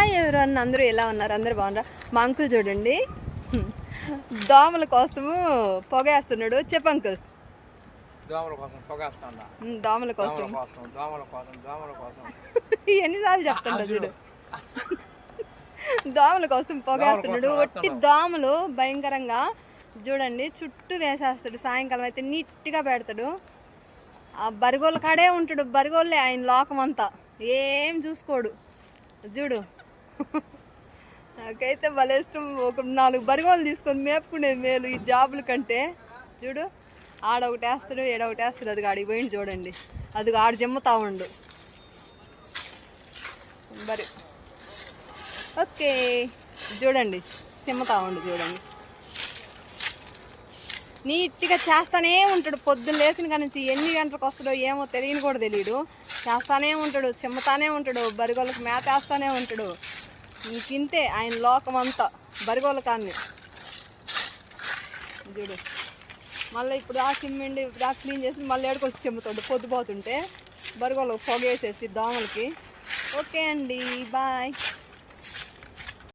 Hi ఎవరన్నా? అందరూ ఎలా ఉన్నారు? అందరూ బాగున్నారా? మా అంకుల్ చూడండి. దోమల కోసము పొగేస్తున్నాడు చెప్పు అంకుల్. దోమల కోసం పొగేస్తాడా ఉమ్, దోమల కోసం దోమల కోసం దోమల కోసం దోమల కోసం ఎన్నిసార్లు చెప్తుండ చూడు. దోమల కోసం పొగేస్తున్నాడు ఒట్టి దోమలు భయంకరంగా చూడండి చుట్టూ వేసేస్తాడు. సాయంకాలం అయితే నీట్గా పెడతాడు. ఆ బరిగోళ్ళ కాడే ఉంటాడు. బరిగోళ్ళే ఆయన లోకం అంతా ఏం చూసుకోడు. చూడు. నాకైతే భలే ఇష్టం. ఒక నాలుగు బరిగోలు తీసుకొని మేపుకునేది మేలు ఈ జాబుల కంటే. చూడు ఆడ ఒకటి వేస్తాడు ఏడ ఒకటి వేస్తాడు. అది ఆడికి పోయింది చూడండి. అది ఆడు జమ్ముతా ఉండు. బరి ఓకే. చూడండి సిమ్మతా ఉండు చూడండి. నీట్గా చేస్తానే ఉంటాడు. పొద్దున్న లేచిన కానీ ఎన్ని గంటలకు వస్తాడో ఏమో తెలియని కూడా తెలియదు చేస్తానే ఉంటాడు చిమ్మతానే ఉంటాడు. బరిగోళ్ళకి మేత వేస్తానే ఉంటాడు. ఇంకింతే ఆయన లోకం అంతా బరిగోళ్ళ కాన్ని చూడు. మళ్ళీ ఇప్పుడు ఆ సిమ్మెండి ఇప్పుడు ఆ క్లీన్ చేసి మళ్ళీ ఎడకొచ్చి చెమ్ముతాడు. పొద్దుపోతుంటే బరిగోళ్ళకి పొగేసేసి దోమలకి. ఓకే అండి బాయ్.